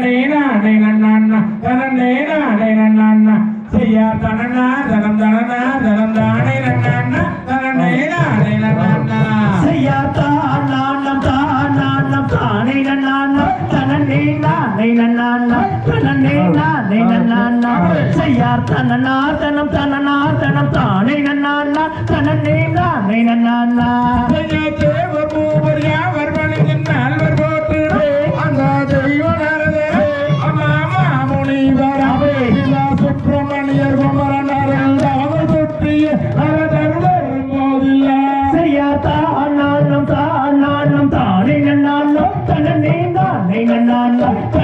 தனனே நானே நன்னா தனனே நானே நன்னா செய்யா தனனா தனம் தனனா தனம் தானே நன்னா தனனே நானே நன்னா செய்யாத்தா நான்னம் தானம் தானே நன்னான்னா தனனே நானே நன்னான்னா தனனே நானே நன்னான்னா செய்யார் தனநாதனம் தனநாதனம் தானே Gracias.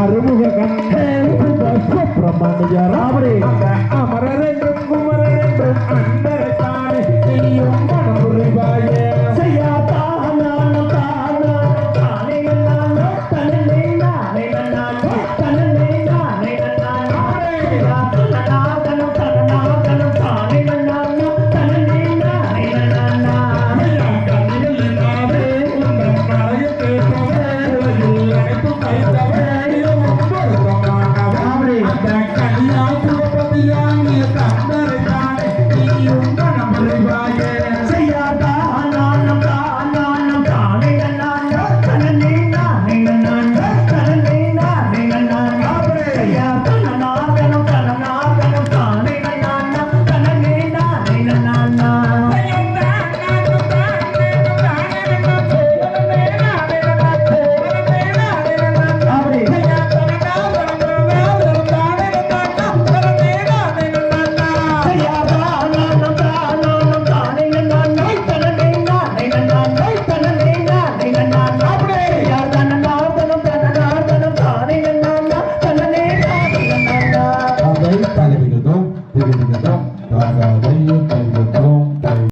அருமுக கண்டே சுப்பிரமணிய ராமரே.